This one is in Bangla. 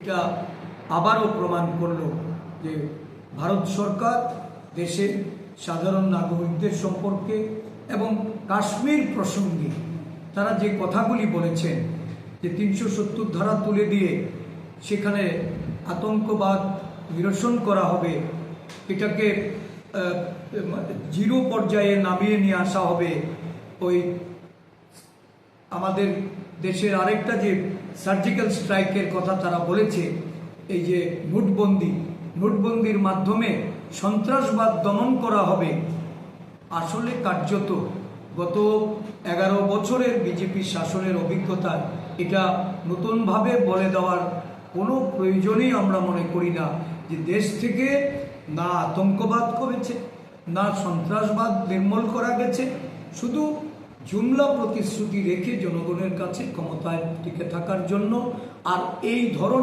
এটা আবারও প্রমাণ করল যে ভারত সরকার দেশের সাধারণ নাগরিকদের সম্পর্কে এবং কাশ্মীর প্রসঙ্গে তারা যে কথাগুলি বলেছেন, যে তিনশো সত্তর ধারা তুলে দিয়ে সেখানে আতঙ্কবাদ নিরসন করা হবে, এটাকে জিরো পর্যায়ে নামিয়ে নিয়ে আসা হবে, ওই আমাদের দেশের আরেকটা যে সার্জিক্যাল স্ট্রাইকের কথা তারা বলেছে, এই যে নোটবন্দি, নোটবন্দির মাধ্যমে সন্ত্রাসবাদ দমন করা হবে, আসলে কার্যত গত এগারো বছরের বিজেপি শাসনের অভিজ্ঞতা, এটা নতুনভাবে বলে দেওয়ার কোনো প্রয়োজনই আমরা মনে করি না যে দেশ থেকে না আতঙ্কবাদ করেছে না সন্ত্রাসবাদ নির্মূল করা গেছে। শুধু জুমলা প্রতিশ্রুতি রেখে জনগণের কাছে ক্ষমতায় টিকে থাকার জন্য আর এই ধরনের